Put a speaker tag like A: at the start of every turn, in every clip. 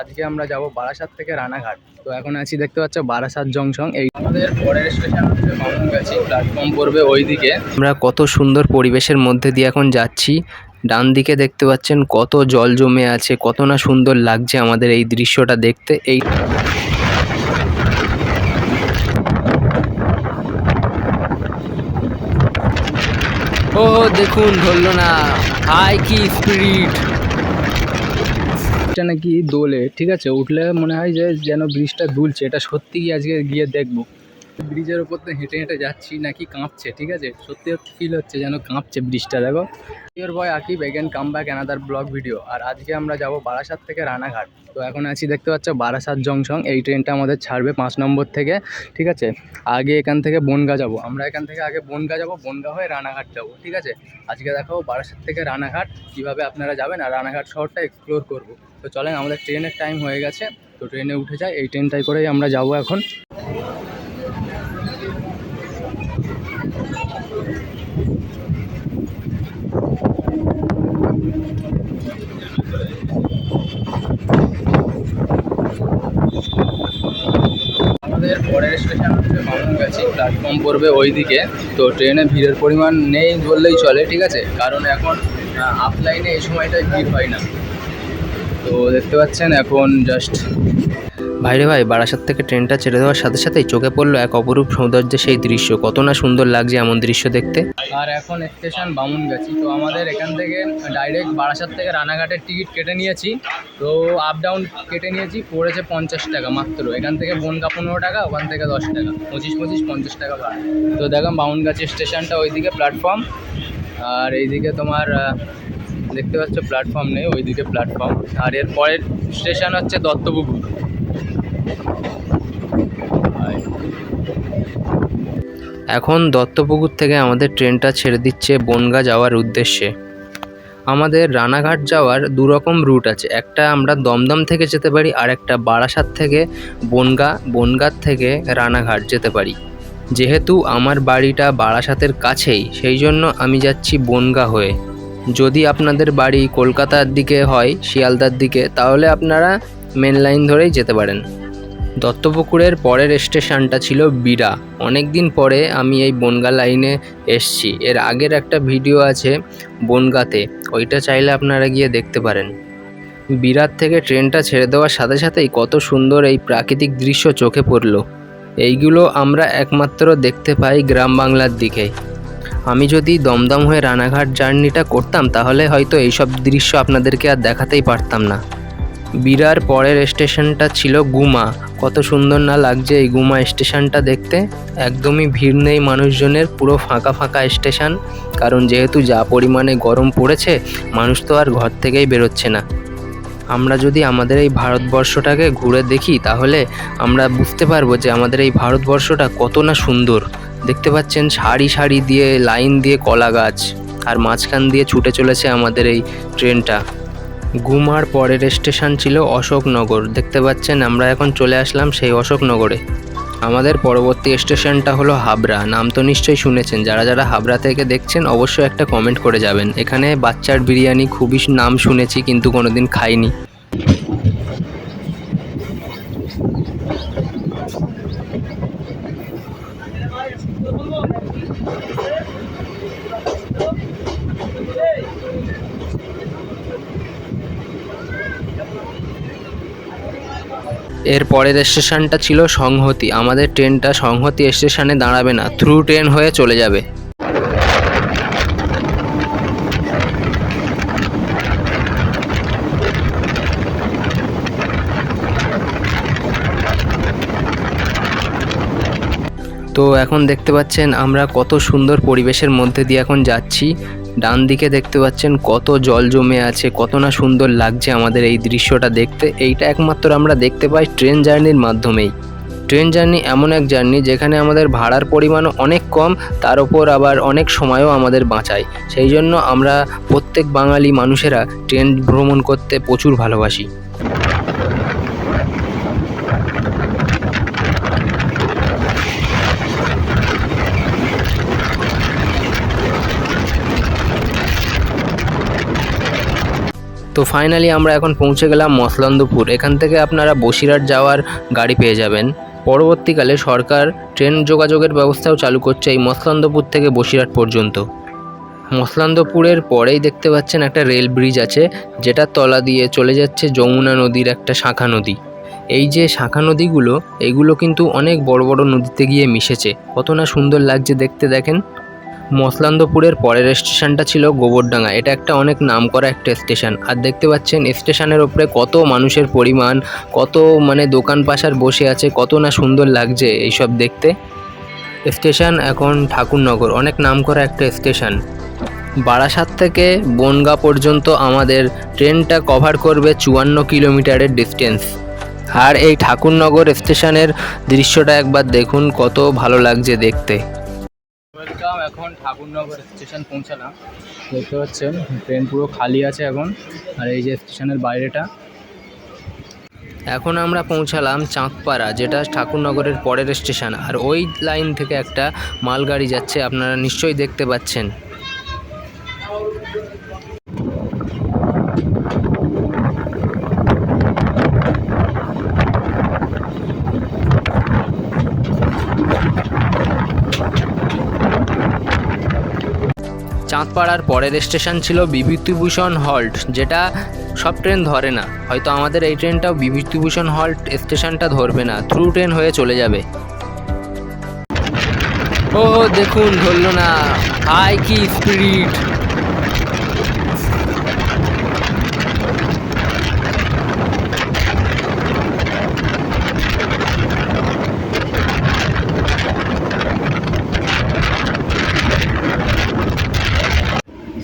A: আজকে আমরা যাব বারাসাত থেকে রানাঘাট। তো এখন আছি দেখতে পাচ্ছ বারাসাত জংশন। এই আমাদের পরের স্টেশন হচ্ছে প্ল্যাটফর্ম পড়বে ওইদিকে। আমরা কত সুন্দর পরিবেশের মধ্যে দিয়ে এখন যাচ্ছি। ডান দিকে দেখতে পাচ্ছেন কত জল জমে আছে, কত না সুন্দর লাগছে আমাদের এই দৃশ্যটা দেখতে। এই ও, দেখুন, ধরলো না। হাই কি স্পিরিট। এটা নাকি দোলে, ঠিক আছে? উঠলে মনে হয় যে যেন ব্রিজটা দুলছে, এটা সত্যি আজকে গিয়ে দেখব। ব্রিজের ওপর তো হেঁটে হেঁটে যাচ্ছি, নাকি কাঁপছে, ঠিক আছে? সত্যি ফিল হচ্ছে যেন কাঁপছে ব্রিজটা, দেখো। Your boy Aqib again come back another vlog video আর আজকে আমরা যাব বারাসাত থেকে রানাঘাট। তো এখন আছি, দেখতে পাচ্ছ, বারাসাত জংশন এই ট্রেনটা আমাদের ছাড়বে পাঁচ নম্বর থেকে, ঠিক আছে? আগে এখান থেকে বনগা যাব। আমরা এখান থেকে আগে বনগা যাব, বনগা হয়ে রানাঘাট যাব, ঠিক আছে? আজকে দেখাবো বারাসাত থেকে রানাঘাট, কীভাবে আপনারা যাবেন আর রানাঘাট শহরটা এক্সপ্লোর করব। তো চলেন, আমাদের ট্রেনের টাইম হয়ে গেছে। তো ট্রেনে উঠে যায় এই ট্রেনটাই করেই আমরা যাব এখন। আমাদের পরের স্টেশন হচ্ছে মামুনগাছি প্ল্যাটফর্ম পড়বে ওই দিকে তো ট্রেনে ভিড়ের পরিমাণ নেই বললেই চলে, ঠিক আছে? কারণ এখন আপলাইনে এই সময়টায় ভিড় হয় না। তো দেখতে পাচ্ছেন, এখন জাস্ট ভাইরে ভাই, বারাসাত থেকে ট্রেনটা ছেড়ে দেওয়ার সাথে সাথেই চোখে পড়ল এক অপরূপ সৌন্দর্যের সেই দৃশ্য। কত না সুন্দর লাগছে এমন দৃশ্য দেখতে। আর এখন স্টেশন বামুনগাছি। তো আমাদের এখান থেকে ডাইরেক্ট বারাসাত থেকে রানাঘাটের টিকিট কেটে নিয়েছি। তো আপ ডাউন কেটে নিয়েছি, পড়েছে পঞ্চাশ টাকা মাত্র। এখান থেকে বনগা পনেরো টাকা, ওখান থেকে দশ টাকা। পঁচিশ পঁচিশ পঞ্চাশ টাকা ভাড়া। তো দেখলাম বামুনগাছি স্টেশনটা ওইদিকে প্ল্যাটফর্ম আর এইদিকে তোমার দেখতে পাচ্ছ প্ল্যাটফর্ম নেই, ওইদিকে প্ল্যাটফর্ম আর এর পরের স্টেশন হচ্ছে দত্তপুকুর। এখন দত্তপুকুর থেকে আমাদের ট্রেনটা ছেড়ে দিচ্ছে বনগা যাওয়ার উদ্দেশ্যে। আমাদের রানাঘাট যাওয়ার দু রকম রুট আছে। একটা আমরা দমদম থেকে যেতে পারি, আর একটা বারাসাত থেকে বনগা, বনগাঁ থেকে রানাঘাট যেতে পারি। যেহেতু আমার বাড়িটা বারাসাতের কাছেই, সেই জন্য আমি যাচ্ছি বনগা হয়ে। যদি আপনাদের বাড়ি কলকাতার দিকে হয়, শিয়ালদার দিকে, তাহলে আপনারা মেন লাইন ধরেই যেতে পারেন। দত্তপুকুরের পরের স্টেশনটা ছিল বিরা অনেক দিন পরে আমি এই বনগা লাইনে এসছি। এর আগের একটা ভিডিও আছে বনগাতে। ওইটা চাইলে আপনারা গিয়ে দেখতে পারেন। বিরাট থেকে ট্রেনটা ছেড়ে দেওয়ার সাথে সাথেই কত সুন্দর এই প্রাকৃতিক দৃশ্য চোখে পড়ল। এইগুলো আমরা একমাত্র দেখতে পাই গ্রাম বাংলার দিকে। আমি যদি দমদম হয়ে রানাঘাট জার্নিটা করতাম, তাহলে হয়তো এইসব দৃশ্য আপনাদেরকে আর দেখাতেই পারতাম না। বিরার পরের স্টেশনটা ছিল গুমা। কত সুন্দর না লাগছে এই গুমা স্টেশনটা দেখতে? একদমই ভিড় নেই মানুষজনের, পুরো ফাঁকা ফাঁকা স্টেশন। কারণ যেহেতু যা পরিমাণে গরম পড়েছে, মানুষ তো আর ঘর থেকেই বেরোচ্ছে না। আমরা যদি আমাদের এই ভারতবর্ষটাকে ঘুরে দেখি, তাহলে আমরা বুঝতে পারব যে আমাদের এই ভারতবর্ষটা কত না সুন্দর। দেখতে পাচ্ছেন সারি সারি দিয়ে, লাইন দিয়ে কলা গাছ, আর মাঝখান দিয়ে ছুটে চলেছে আমাদের এই ট্রেনটা। গুমার পরের স্টেশন ছিল অশোকনগর। দেখতে পাচ্ছেন, আমরা এখন চলে আসলাম সেই অশোকনগরে। আমাদের পরবর্তী স্টেশনটা হলো হাবড়া। নাম তো নিশ্চয়ই শুনেছেন। যারা যারা হাবড়া থেকে দেখছেন, অবশ্যই একটা কমেন্ট করে যাবেন। এখানে বাচ্চার বিরিয়ানি খুবই নাম শুনেছি, কিন্তু কোনোদিন খাইনি। এর পরের স্টেশনটা ছিল সংহতি। আমাদের ট্রেনটা সংহতি স্টেশনে দাঁড়াবে না, থ্রু ট্রেন হয়ে চলে যাবে। তো এখন দেখতে পাচ্ছেন আমরা কত সুন্দর পরিবেশের মধ্যে দিয়ে এখন যাচ্ছি। ডান দিকে দেখতে পাচ্ছেন কত জল জমে আছে, কত না সুন্দর লাগছে আমাদের এই দৃশ্যটা দেখতে। এইটা একমাত্র আমরা দেখতে পাই ট্রেন জার্নির মাধ্যমেই। ট্রেন জার্নি এমন এক জার্নি যেখানে আমাদের ভাড়ার পরিমাণও অনেক কম, তার ওপর আবার অনেক সময়ও আমাদের বাঁচায়। সেই জন্য আমরা প্রত্যেক বাঙালি মানুষেরা ট্রেন ভ্রমণ করতে প্রচুর ভালোবাসি। তো ফাইনালি আমরা এখন পৌঁছে গেলাম মসলন্দপুর। এখান থেকে আপনারা বসিরহাট যাওয়ার গাড়ি পেয়ে যাবেন। পরবর্তীকালে সরকার ট্রেন যোগাযোগের ব্যবস্থাও চালু করছে এই মসলন্দপুর থেকে বসিরহাট পর্যন্ত। মসলন্দপুরের পরেই দেখতে পাচ্ছেন একটা রেল ব্রিজ আছে যেটার তলা দিয়ে চলে যাচ্ছে যমুনা নদীর একটা শাখা নদী। এই যে শাখা নদীগুলো, এগুলো কিন্তু অনেক বড় বড় নদীতে গিয়ে মিশেছে। কত না সুন্দর লাগছে দেখতে দেখেন। মসলান্দপুরের পরের স্টেশনটা ছিল গোবরডাঙ্গা। এটা একটা অনেক নামকরা একটা স্টেশন। আর দেখতে পাচ্ছেন, স্টেশনের ওপরে কত মানুষের পরিমাণ, কত মানে দোকান পাশার বসে আছে, কত না সুন্দর লাগছে এইসব দেখতে। স্টেশন এখন ঠাকুরনগর, অনেক নামকরা একটা স্টেশন। বারাসাত থেকে বনগা পর্যন্ত আমাদের ট্রেনটা কভার করবে চুয়ান্ন কিলোমিটারের ডিস্টেন্স। আর এই ঠাকুরনগর স্টেশনের দৃশ্যটা একবার দেখুন, কত ভালো লাগছে দেখতে।
B: ওয়েলকাম এখন ঠাকুরনগর স্টেশন পৌঁছালাম। দেখতে পাচ্ছেন ট্রেন পুরো খালি আছে এখন, আর এই যে স্টেশনের বাইরেটা।
A: এখন আমরা পৌঁছালাম চাঁদপাড়া, যেটা ঠাকুরনগরের পরের স্টেশন আর ওই লাইন থেকে একটা মালগাড়ি যাচ্ছে, আপনারা নিশ্চয়ই দেখতে পাচ্ছেন। চাঁদপাড়ার পরের স্টেশন ছিল বিভূতিভূষণ হল্ট, যেটা সব ট্রেন ধরে না। হয়তো আমাদের এই ট্রেনটাও বিভূতিভূষণ হল্ট স্টেশনটা ধরবে না, থ্রু ট্রেন হয়ে চলে যাবে। ও, দেখুন, ধরল না। আই কি স্পিড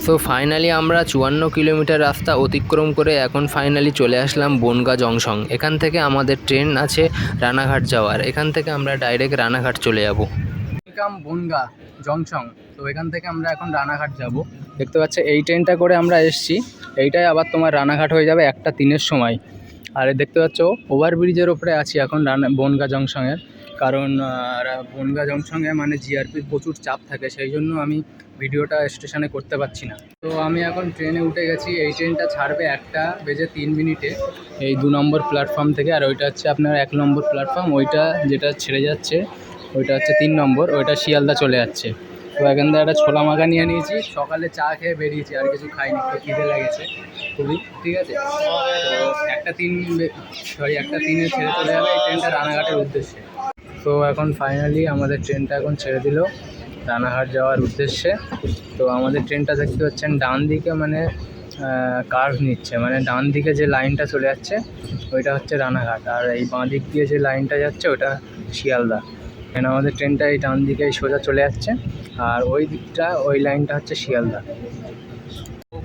A: সো ফাইনালি আমরা চুয়ান্ন কিলোমিটার রাস্তা অতিক্রম করে এখন ফাইনালি চলে আসলাম বনগা জংশন। এখান থেকে আমাদের ট্রেন আছে রানাঘাট যাওয়ার। এখান থেকে আমরা ডাইরেক্ট রানাঘাট চলে যাব।
B: Welcome Bongaon junction. তো এখান থেকে আমরা এখন রানাঘাট যাব। দেখতে পাচ্ছ, এই ট্রেনটা করে আমরা এসছি। এইটাই আবার তোমার রানাঘাট হয়ে যাবে একটা তিনের সময়। আর দেখতে পাচ্ছ ওভারব্রিজের ওপরে আছি এখন রানা বনগা জংশনের। কারণ বনগা জংশনে মানে জিআরপির প্রচুর চাপ থাকে। সেই জন্য আমি ভিডিওটা স্টেশনে করতে পারছি না। তো আমি এখন ট্রেনে উঠে গেছি, এই ট্রেনটা ছাড়বে একটা বেজে তিন মিনিটে এই দু নম্বর প্ল্যাটফর্ম থেকে, আর ওইটা হচ্ছে আপনার এক নম্বর প্ল্যাটফর্ম ওইটা যেটা ছেড়ে যাচ্ছে, ওইটা হচ্ছে তিন নম্বর, ওইটা শিয়ালদা চলে যাচ্ছে। তো এখান থেকে একটা ছোলা মাখা নিয়ে নিয়েছি, সকালে চা খেয়ে বেরিয়েছি, আর কিছু খাইনি তো খিদে লেগেছে খুবই, ঠিক আছে? একটা তিন সরি একটা তিনে ছেড়ে চলে যাবে এই ট্রেনটা রানাঘাটের উদ্দেশ্যে। তো এখন ফাইনালি আমাদের ট্রেনটা এখন ছেড়ে দিল। রানাঘাট যাওয়ার উদ্দেশ্যে। তো আমাদের ট্রেনটা দেখতে পাচ্ছেন ডান দিকে মানে কার্ভ নিচ্ছে। মানে ডান দিকে যে লাইনটা চলে যাচ্ছে, ওইটা হচ্ছে রানাঘাট। আর এই বাঁ দিক দিয়ে যে লাইনটা যাচ্ছে, ওটা শিয়ালদা। এখানে আমাদের ট্রেনটা এই ডান দিকে সোজা চলে যাচ্ছে, আর ওই দিকটা, ওই লাইনটা হচ্ছে শিয়ালদা।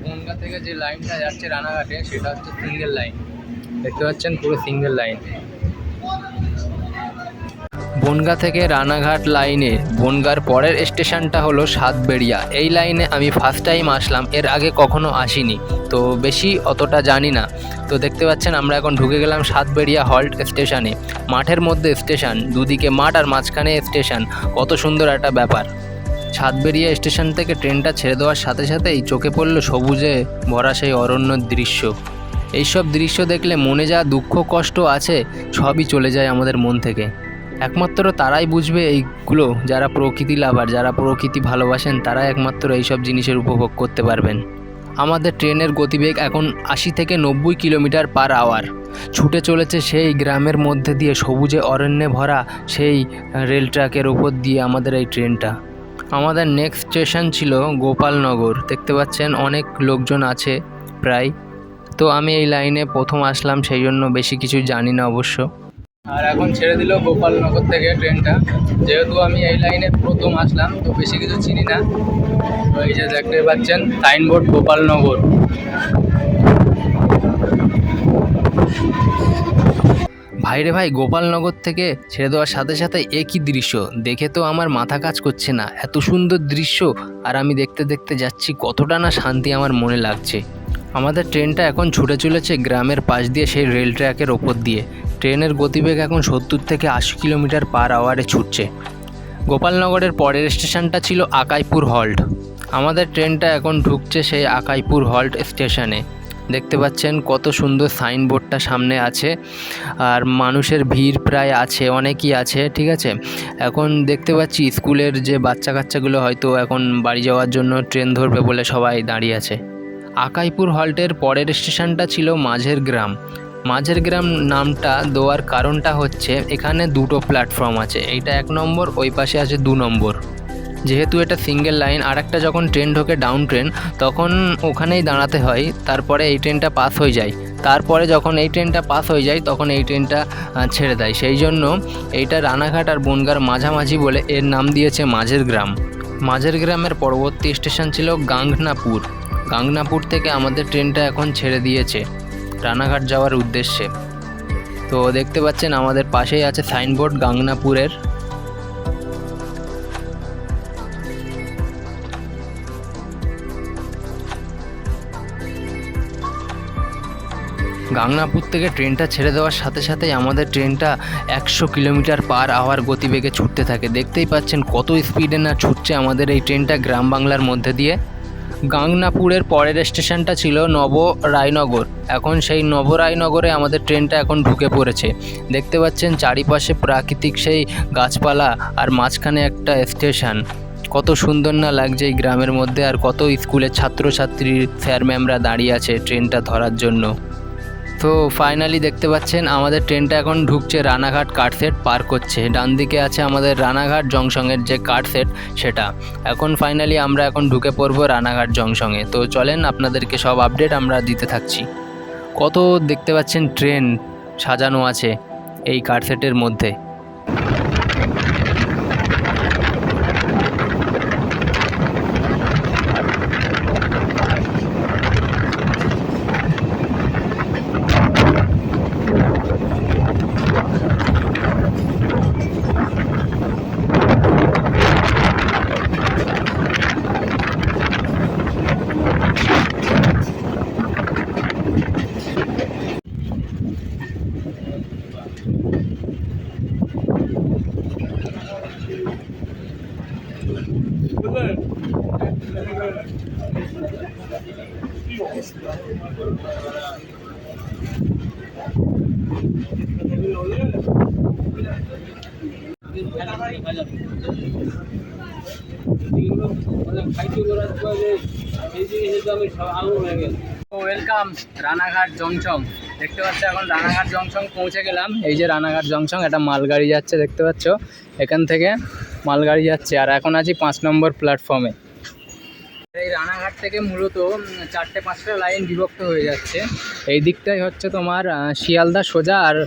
B: বনগা থেকে যে লাইনটা যাচ্ছে রানাঘাটে, সেটা হচ্ছে সিঙ্গেল লাইন দেখতে পাচ্ছেন পুরো সিঙ্গেল লাইন
A: বনগা থেকে রানাঘাট লাইনে, বনগার পরের স্টেশনটা হলো সাতবেড়িয়া। এই লাইনে আমি ফার্স্ট টাইম আসলাম, এর আগে কখনো আসিনি। তো বেশি অতটা জানি না। তো দেখতে পাচ্ছেন, আমরা এখন ঢুকে গেলাম সাতবেড়িয়া হল্ট স্টেশনে। মাঠের মধ্যে স্টেশন, দুদিকে মাঠ আর মাঝখানে স্টেশন। কত সুন্দর একটা ব্যাপার। সাতবেড়িয়া স্টেশন থেকে ট্রেনটা ছেড়ে দেওয়ার সাথে সাথেই চোখে পড়ল সবুজে ভরা সেই অরণ্যর দৃশ্য। এইসব দৃশ্য দেখলে মনে যা দুঃখ কষ্ট আছে, সবই চলে যায় আমাদের মন থেকে। একমাত্র তারাই বুঝবে এইগুলো। যারা প্রকৃতি লাভার, যারা প্রকৃতি ভালোবাসেন তারা একমাত্র এইসব জিনিসের উপভোগ করতে পারবেন। আমাদের ট্রেনের গতিবেগ এখন আশি থেকে নব্বই কিলোমিটার পার আওয়ার। ছুটে চলেছে সেই গ্রামের মধ্যে দিয়ে সবুজে অরণ্যে ভরা সেই রেল ট্র্যাকের ওপর দিয়ে আমাদের এই ট্রেনটা। আমাদের নেক্সট স্টেশন ছিল গোপালনগর। দেখতে পাচ্ছেন, অনেক লোকজন আছে প্রায়। তো আমি এই লাইনে প্রথম আসলাম, সেই জন্য বেশি কিছু জানি না অবশ্য।
B: আর এখন ছেড়ে দিল গোপালনগর থেকে ট্রেনটা। যেহেতু আমি এই লাইনে প্রথম আসলাম, তো বেশি কিছু চিনি না। তো এই যে দেখতে পাচ্ছেন, সাইনবোর্ড গোপালনগর।
A: ভাইরে ভাই, গোপালনগর থেকে ছেড়ে দেওয়ার সাথে সাথে একই দৃশ্য। দেখে তো আমার মাথা কাজ করছে না। এত সুন্দর দৃশ্য, আর আমি দেখতে দেখতে যাচ্ছি, কতটা না শান্তি আমার মনে লাগছে। আমাদের ট্রেনটা এখন ছুটে চলেছে গ্রামের পাশ দিয়ে সেই রেল ট্র্যাকের ওপর দিয়ে। ট্রেনের গতিবেগ এখন সত্তর থেকে আশি কিলোমিটার পার আওয়ারে ছুটছে। গোপালনগরের পরের স্টেশনটা ছিল আকাইপুর হল্ট। আমাদের ট্রেনটা এখন ঢুকছে সেই আকাইপুর হল্ট স্টেশনে। দেখতে পাচ্ছেন কত সুন্দর সাইনবোর্ডটা সামনে আছে, আর মানুষের ভিড় প্রায় আছে, অনেকই আছে, ঠিক আছে? এখন দেখতে পাচ্ছি স্কুলের যে বাচ্চা কাচ্চাগুলো হয়তো এখন বাড়ি যাওয়ার জন্য ট্রেন ধরবে বলে সবাই দাঁড়িয়ে আছে। আকাইপুর হল্টের পরের স্টেশনটা ছিল মাঝের গ্রাম। মাঝের গ্রাম নামটা দেওয়ার কারণটা হচ্ছে এখানে দুটো প্ল্যাটফর্ম আছে, এইটা এক নম্বর, ওই পাশে আছে দু নম্বর। যেহেতু এটা সিঙ্গেল লাইন আর একটা যখন ট্রেন ঢোকে ডাউন ট্রেন, তখন ওখানেই দাঁড়াতে হয়, তারপরে এই ট্রেনটা পাস হয়ে যায়। তারপরে যখন এই ট্রেনটা পাস হয়ে যায়, তখন এই ট্রেনটা ছেড়ে দেয়। সেই জন্য এইটা রানাঘাট আর বনগার মাঝামাঝি বলে এর নাম দিয়েছে মাঝের গ্রাম। মাঝের গ্রামের পরবর্তী স্টেশন ছিল গাংনাপুর। গাংনাপুর থেকে আমাদের ট্রেনটা এখন ছেড়ে দিয়েছে, রানাঘাট যাওয়ার উদ্দেশ্যে। তো দেখতে পাচ্ছেন আমাদের পাশেই আছে সাইনবোর্ড গাংনাপুরের গাংনাপুর থেকে ট্রেনটা ছেড়ে দেওয়ার সাথে সাথেই আমাদের ট্রেনটা একশো কিলোমিটার পার আওয়ার গতিবেগে ছুটতে থাকে। দেখতেই পাচ্ছেন কত স্পিডে না ছুটছে আমাদের এই ট্রেনটা গ্রাম বাংলার মধ্যে দিয়ে। গাংনাপুরের পরের স্টেশনটা ছিল নব রায়নগর। এখন সেই নব রায়নগরে আমাদের ট্রেনটা এখন ঢুকে পড়েছে। দেখতে পাচ্ছেন চারিপাশে প্রাকৃতিক সেই গাছপালা আর মাঝখানে একটা স্টেশন। কত সুন্দর না লাগছে এই গ্রামের মধ্যে আর কত স্কুলের ছাত্রছাত্রীর স্যার ম্যামরা দাঁড়িয়ে আছে ট্রেনটা ধরার জন্য। তো ফাইনালি দেখতে পাচ্ছেন, আমাদের ট্রেনটা এখন ঢুকছে রানাঘাট কাটসেট পার করছে। ডান দিকে আছে আমাদের রানাঘাট জংশনের যে কাটসেট সেটা। এখন ফাইনালি আমরা এখন ঢুকে পড়ব রানাঘাট জংশনে। তো চলেন আপনাদেরকে সব আপডেট আমরা দিতে থাকছি। কত দেখতে পাচ্ছেন ট্রেন সাজানো আছে এই কাটসেটের মধ্যে।
B: Welcome Ranaghat junction. দেখতে পাচ্ছ, এখন রানাঘাট জংশন পৌঁছে গেলাম। এই যে রানাঘাট জংশন, একটা মালগাড়ি যাচ্ছে, দেখতে পাচ্ছ? এখান থেকে মালগাড়ি যাচ্ছে, আর এখন আছি পাঁচ নম্বর প্ল্যাটফর্মে এই রানাঘাট থেকে মূলত চারটে পাঁচটা লাইন বিভক্ত হয়ে যাচ্ছে। এই দিকটাই হচ্ছে তোমার শিয়ালদা সোজা আর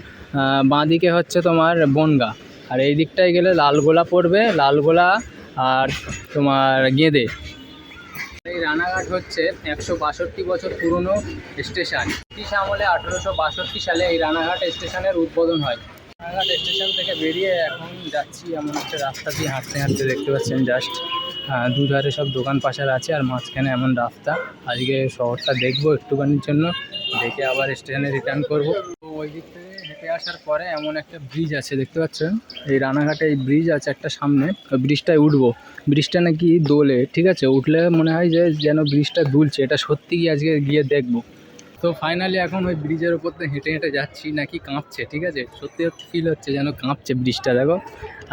B: বাঁ দিকে হচ্ছে তোমার বনগা। আর এই দিকটায় গেলে লালগোলা পড়বে, লালগোলা আর তোমার গেঁদে। এই রানাঘাট হচ্ছে একশো বাষট্টি বছর পুরনো স্টেশন। ব্রিটিশ আমলে আঠেরোশো বাষট্টি সালে এই রানাঘাট স্টেশনের উদ্বোধন হয়। রানাঘাট স্টেশন থেকে বেরিয়ে এখন যাচ্ছি, এমন একটা রাস্তা দিয়ে হাঁটতে হাঁটতে দেখতে পাচ্ছেন জাস্ট দুধারে সব দোকান পাশার আছে আর মাঝখানে এমন রাস্তা। আজকে শহরটা দেখব একটুখানির জন্য, দেখে আবার স্টেশনে রিটার্ন করব। তো ওই দিক থেকে হেঁটে আসার পরে এমন একটা ব্রিজ আছে, দেখতে পাচ্ছেন? এই রানাঘাটে এই ব্রিজ আছে একটা সামনে ব্রিজটায় উঠবো। ব্রিজটা নাকি দোলে, ঠিক আছে? উঠলে মনে হয় যে যেন ব্রিজটা দুলছে, এটা সত্যি কি আজকে গিয়ে দেখব? তো ফাইনালি এখন ওই ব্রিজের ওপর দিয়ে হেঁটে হেঁটে যাচ্ছি, নাকি কাঁপছে, ঠিক আছে? সত্যি ফিল হচ্ছে যেন কাঁপছে ব্রিজটা, দেখো।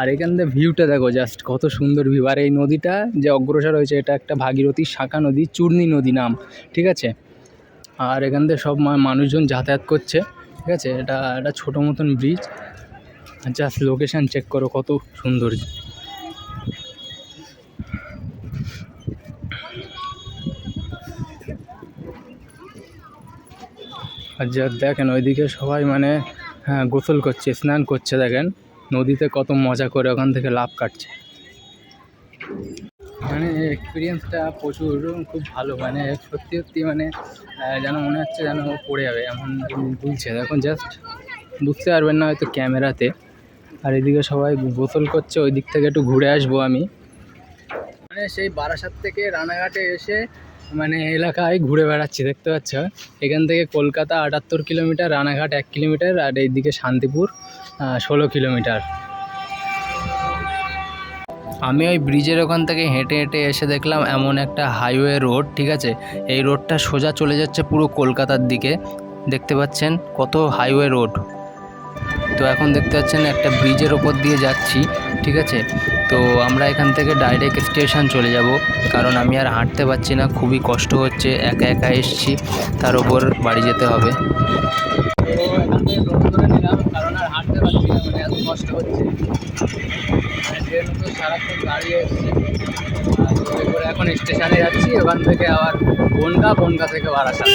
B: আর এখান থেকে ভিউটা দেখো জাস্ট কত সুন্দর ভিউ আর এই নদীটা যে অগ্রসর হয়েছে, এটা একটা ভাগীরথী শাখা নদী, চূর্ণী নদী নাম, ঠিক আছে? আর এখান থেকে সব মানুষজন যাতায়াত করছে, ঠিক আছে? এটা একটা ছোটো মতন ব্রিজ জাস্ট লোকেশান চেক করো, কত সুন্দর। যা দেখেন ওইদিকে সবাই মানে হ্যাঁ গোসল করছে, স্নান করছে, দেখেন। নদীতে কত মজা করে ওখান থেকে লাভ কাটছে। মানে এক্সপিরিয়েন্সটা প্রচুর, খুব ভালো। মানে সত্যি সত্যি মানে যেন মনে হচ্ছে যেন পড়ে যাবে, এমন দুলছে এখন জাস্ট বুঝতে পারবেন না হয়তো ক্যামেরাতে। আর এদিকে সবাই গোসল করছে ওই দিক থেকে একটু ঘুরে আসব আমি। মানে সেই বারাসাত থেকে রানাঘাটে এসে মানে এলাকায় ঘুরে বেড়াচ্ছি, দেখতে পাচ্ছ? এখান থেকে কলকাতা আটাত্তর কিলোমিটার, রানাঘাট এক কিলোমিটার, আর এইদিকে শান্তিপুর ষোলো কিলোমিটার।
A: আমি ওই ব্রিজের ওখান থেকে হেঁটে হেঁটে এসে দেখলাম এমন একটা হাইওয়ে রোড ঠিক আছে? এই রোডটা সোজা চলে যাচ্ছে পুরো কলকাতার দিকে। দেখতে পাচ্ছেন কত হাইওয়ে রোড তো এখন দেখতে পাচ্ছেন একটা ব্রিজের ওপর দিয়ে যাচ্ছি, ঠিক আছে? তো আমরা এখান থেকে ডাইরেক্ট স্টেশন চলে যাব, কারণ আমি আর হাঁটতে পারছি না, খুবই কষ্ট হচ্ছে, একা একা এসছি, তার উপর বাড়ি যেতে হবে।
B: কষ্ট হচ্ছে এখন স্টেশনে যাচ্ছি ওখান থেকে আবার বনগা বনগা থেকে বারাসাত।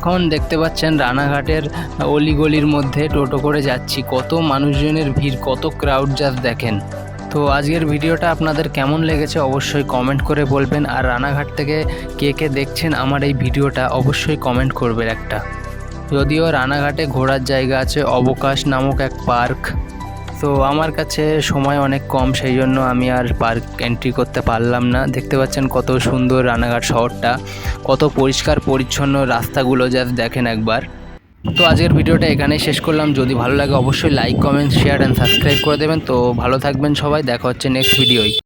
A: এখন দেখতে পাচ্ছেন রানাঘাটের অলিগলির মধ্যে টোটো করে যাচ্ছি। কত মানুষজনের ভিড়, কত ক্রাউড জাস্ট দেখেন। তো আজকের ভিডিওটা আপনাদের কেমন লেগেছে অবশ্যই কমেন্ট করে বলবেন। আর রানাঘাট থেকে কে কে দেখছেন আমার এই ভিডিওটা অবশ্যই কমেন্ট করবেন একটা। যদিও রানাঘাটে ঘোরার জায়গা আছে অবকাশ নামক এক পার্ক। তো আমার কাছে সময় অনেক কম, সেই জন্য আমি আর পার্ক এন্ট্রি করতে পারলাম না। দেখতে পাচ্ছেন কত সুন্দর রানাঘাট শহরটা, কত পরিষ্কার পরিচ্ছন্ন রাস্তাগুলো জাস্ট দেখেন একবার। তো আজকের ভিডিওটা এখানেই শেষ করলাম। যদি ভালো লাগে অবশ্যই like comment share and subscribe করে দেবেন। তো ভালো থাকবেন সবাই, দেখা হচ্ছে নেক্সট ভিডিওয়।